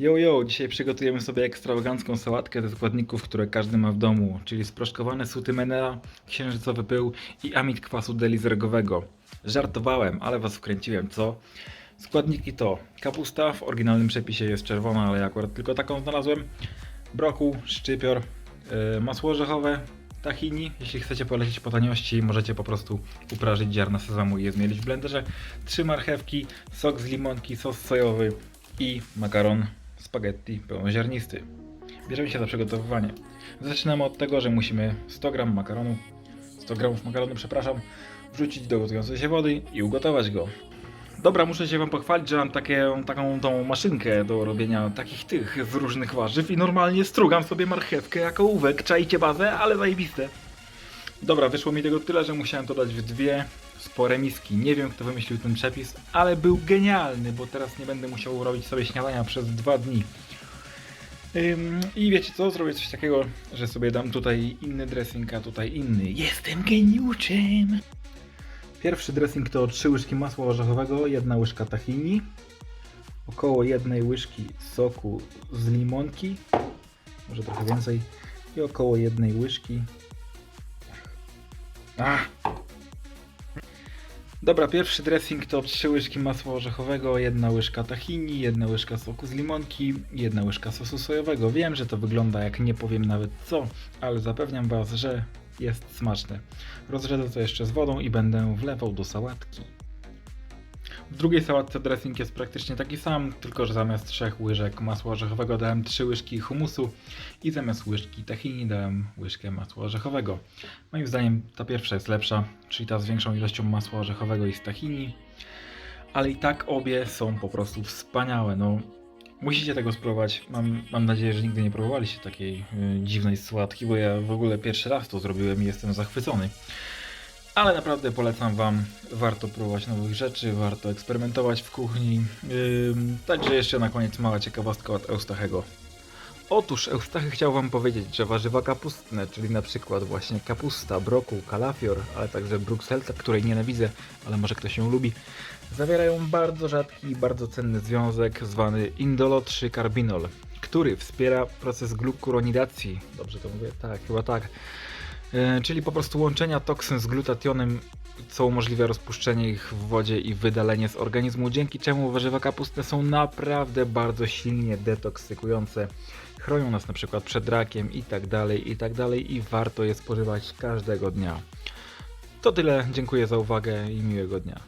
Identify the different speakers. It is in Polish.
Speaker 1: Yo, yo, dzisiaj przygotujemy sobie ekstrawagancką sałatkę ze składników, które każdy ma w domu, czyli sproszkowane suty menela, księżycowy pył i amit kwasu delizergowego. Żartowałem, ale was wkręciłem, co? Składniki to kapusta, w oryginalnym przepisie jest czerwona, ale ja akurat tylko taką znalazłem, brokuł, szczypior, yy, masło orzechowe, tahini, jeśli chcecie polecieć po taniości, możecie po prostu uprażyć ziarna sezamu i je zmielić w blenderze, trzy marchewki, sok z limonki, sos sojowy i makaron spaghetti pełnoziarnisty. Bierzemy się za przygotowywanie. Zaczynamy od tego, że musimy 100 g makaronu, 100 g makaronu, przepraszam, wrzucić do gotującej się wody i ugotować go. Dobra, muszę się wam pochwalić, że mam takie, taką tą maszynkę do robienia takich tych z różnych warzyw i normalnie strugam sobie marchewkę jako ołówek. Czajcie bazę, ale zajebiste. Dobra, wyszło mi tego tyle, że musiałem to dać w dwie spore miski. Nie wiem, kto wymyślił ten przepis, ale był genialny, bo teraz nie będę musiał robić sobie śniadania przez dwa dni. Ym, I wiecie co? Zrobię coś takiego, że sobie dam tutaj inny dressing, a tutaj inny. Jestem geniuszem! Pierwszy dressing to 3 łyżki masła orzechowego, jedna łyżka tahini, około jednej łyżki soku z limonki, może trochę więcej, i około jednej łyżki. Ach. Dobra, pierwszy dressing to 3 łyżki masła orzechowego, jedna łyżka tahini, jedna łyżka soku z limonki, jedna łyżka sosu sojowego. Wiem, że to wygląda jak nie powiem nawet co, ale zapewniam Was, że jest smaczne. Rozrzedzę to jeszcze z wodą i będę wlewał do sałatki. W drugiej sałatce dressing jest praktycznie taki sam, tylko że zamiast 3 łyżek masła orzechowego dałem 3 łyżki humusu i zamiast łyżki tahini dałem łyżkę masła orzechowego. Moim zdaniem ta pierwsza jest lepsza, czyli ta z większą ilością masła orzechowego i z tahini, ale i tak obie są po prostu wspaniałe. No, musicie tego spróbować. Mam, mam nadzieję, że nigdy nie próbowaliście takiej y, dziwnej sałatki, bo ja w ogóle pierwszy raz to zrobiłem i jestem zachwycony. Ale naprawdę polecam Wam, warto próbować nowych rzeczy, warto eksperymentować w kuchni. Ym, także jeszcze na koniec mała ciekawostka od Eustachego. Otóż Eustachy chciał Wam powiedzieć, że warzywa kapustne, czyli na przykład właśnie kapusta, brokuł, kalafior, ale także brukselka, której nienawidzę, ale może ktoś ją lubi, zawierają bardzo rzadki i bardzo cenny związek zwany indolo 3-carbinol, który wspiera proces glukuronidacji. Dobrze to mówię? Tak, chyba tak. E, czyli po prostu łączenia toksyn z glutationem, co umożliwia rozpuszczenie ich w wodzie i wydalenie z organizmu, dzięki czemu warzywa kapustne są naprawdę bardzo silnie detoksykujące. Chronią nas na przykład przed rakiem i tak dalej, i tak dalej i warto je spożywać każdego dnia. To tyle, dziękuję za uwagę i miłego dnia.